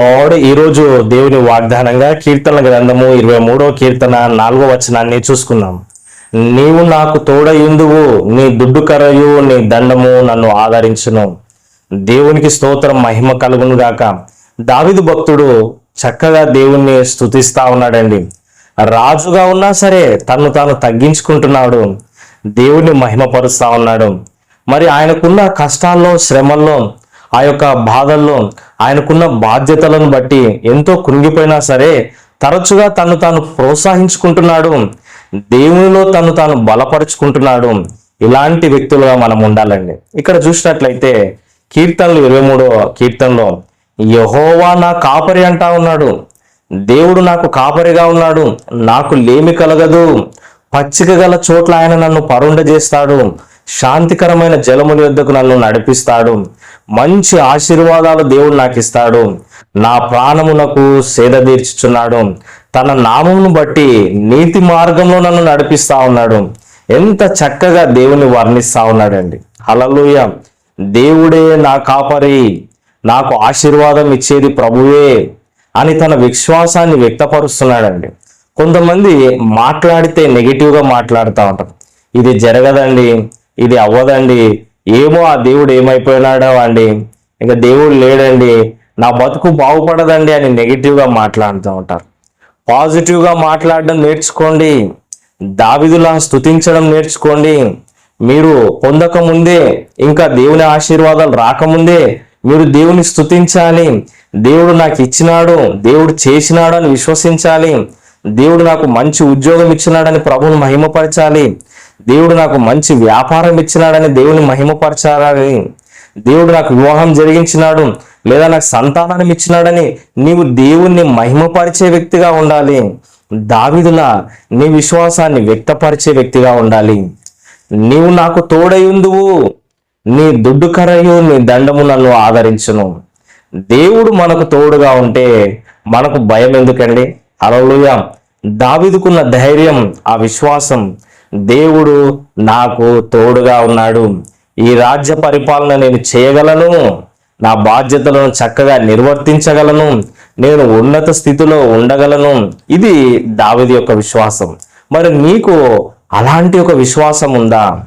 God ఈరోజు దేవుని వాగ్దానంగా కీర్తన గ్రంథము ఇరవై మూడో కీర్తన నాలుగో వచనాన్ని చూసుకుందాం నీవు నాకు తోడయుందువు నీ దుడ్డు కరయు నీ దండము నన్ను ఆదరించును. దేవునికి స్తోత్రం మహిమ కలుగును గాక. దావిదు భక్తుడు చక్కగా దేవుణ్ణి స్తుతిస్తా ఉన్నాడండి. రాజుగా ఉన్నా సరే తను తాను తగ్గించుకుంటున్నాడు. దేవుణ్ణి మహిమపరుస్తా ఉన్నాడు. మరి ఆయనకున్న కష్టాల్లో శ్రమల్లో ఆ యొక్క బాధల్లో ఆయనకున్న బాధ్యతలను బట్టి ఎంతో కృంగిపోయినా సరే తరచుగా తను తాను ప్రోత్సహించుకుంటున్నాడు. దేవునిలో తను తాను బలపరుచుకుంటున్నాడు. ఇలాంటి వ్యక్తులుగా మనం ఉండాలండి. ఇక్కడ చూసినట్లయితే కీర్తనలు ఇరవై మూడో కీర్తనలో యహోవా నా కాపరి అంటా ఉన్నాడు. దేవుడు నాకు కాపరిగా ఉన్నాడు. నాకు లేమి కలగదు. పచ్చిక గల చోట్ల ఆయన నన్ను పరుండ చేస్తాడు శాంతికరమైన జలముల యొద్దకు నన్ను నడిపిస్తాడు. మంచి ఆశీర్వాదాలు దేవుడు నాకు ఇస్తాడు నా ప్రాణమునకు సేద తీర్చుచున్నాడు. తన నామమును బట్టి నీతి మార్గంలో నన్ను నడిపిస్తా ఉన్నాడు. ఎంత చక్కగా దేవుని వర్ణిస్తా ఉన్నాడండి. హలలుయ దేవుడే నా కాపరి. నాకు ఆశీర్వాదం ఇచ్చేది ప్రభువే అని తన విశ్వాసాన్ని వ్యక్తపరుస్తున్నాడండి. కొంతమంది మాట్లాడితే నెగిటివ్గా మాట్లాడుతూ ఉంటారు. ఇది జరగదండి ఇది అవ్వదండి ఏమో ఆ దేవుడు ఏమైపోయినాడో అండి. ఇంకా దేవుడు లేడండి. నా బతుకు బాగుపడదండి అని నెగిటివ్గా మాట్లాడుతూ ఉంటారు. పాజిటివ్గా మాట్లాడడం నేర్చుకోండి. దావిదులా స్తుతించడం నేర్చుకోండి. మీరు పొందకముందే ఇంకా దేవుని ఆశీర్వాదాలు రాకముందే మీరు దేవుని స్థుతించాలి దేవుడు నాకు ఇచ్చినాడు దేవుడు చేసినాడు అని విశ్వసించాలి. దేవుడు నాకు మంచి ఉద్యోగం ఇచ్చినాడని ప్రభుని మహిమపరచాలి. దేవుడు నాకు మంచి వ్యాపారం ఇచ్చినాడని దేవుని మహిమపరచాలి దేవుడు నాకు వివాహం జరిగించినాడు లేదా నాకు సంతానాన్ని ఇచ్చినాడని నీవు దేవుణ్ణి మహిమపరిచే వ్యక్తిగా ఉండాలి. దావిదులా నీ విశ్వాసాన్ని వ్యక్తపరిచే వ్యక్తిగా ఉండాలి. నీవు నాకు తోడయుందువు నీ దుడ్డు కరయు నీ దండము నన్ను ఆదరించును. దేవుడు మనకు తోడుగా ఉంటే మనకు భయం ఎందుకండి? అలలుయ దావిదుకున్న ధైర్యం ఆ విశ్వాసం దేవుడు నాకు తోడుగా ఉన్నాడు. ఈ రాజ్య పరిపాలన నేను చేయగలను. నా బాధ్యతలను చక్కగా నిర్వర్తించగలను. నేను ఉన్నత స్థితిలో ఉండగలను. ఇది దావిది యొక్క విశ్వాసం. మరి నీకు అలాంటి ఒక విశ్వాసం ఉందా?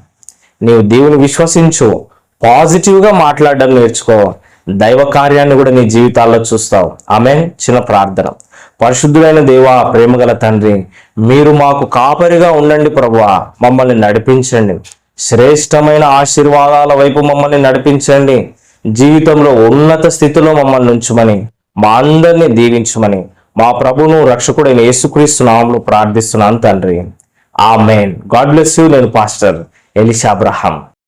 నీవు దేవుని విశ్వసించు. పాజిటివ్గా మాట్లాడడం నేర్చుకో. దైవ కార్యాన్ని కూడా నీ జీవితాల్లో చూస్తావు. ఆమె చిన్న ప్రార్థన. పరిశుద్ధుడైన దేవా ప్రేమగల తండ్రి మీరు మాకు కాపరిగా ఉండండి ప్రభువా మమ్మల్ని నడిపించండి. శ్రేష్టమైన ఆశీర్వాదాల వైపు మమ్మల్ని నడిపించండి. జీవితంలో ఉన్నత స్థితిలో మమ్మల్ని ఉంచుమని మా అందరినీ దీవించమని మా ప్రభును రక్షకుడైన యేసుక్రీస్తు నామంలో ప్రార్థిస్తున్నాను తండ్రి. ఆమెన్. God bless you. నేను పాస్టర్ ఎలిషా అబ్రహాం.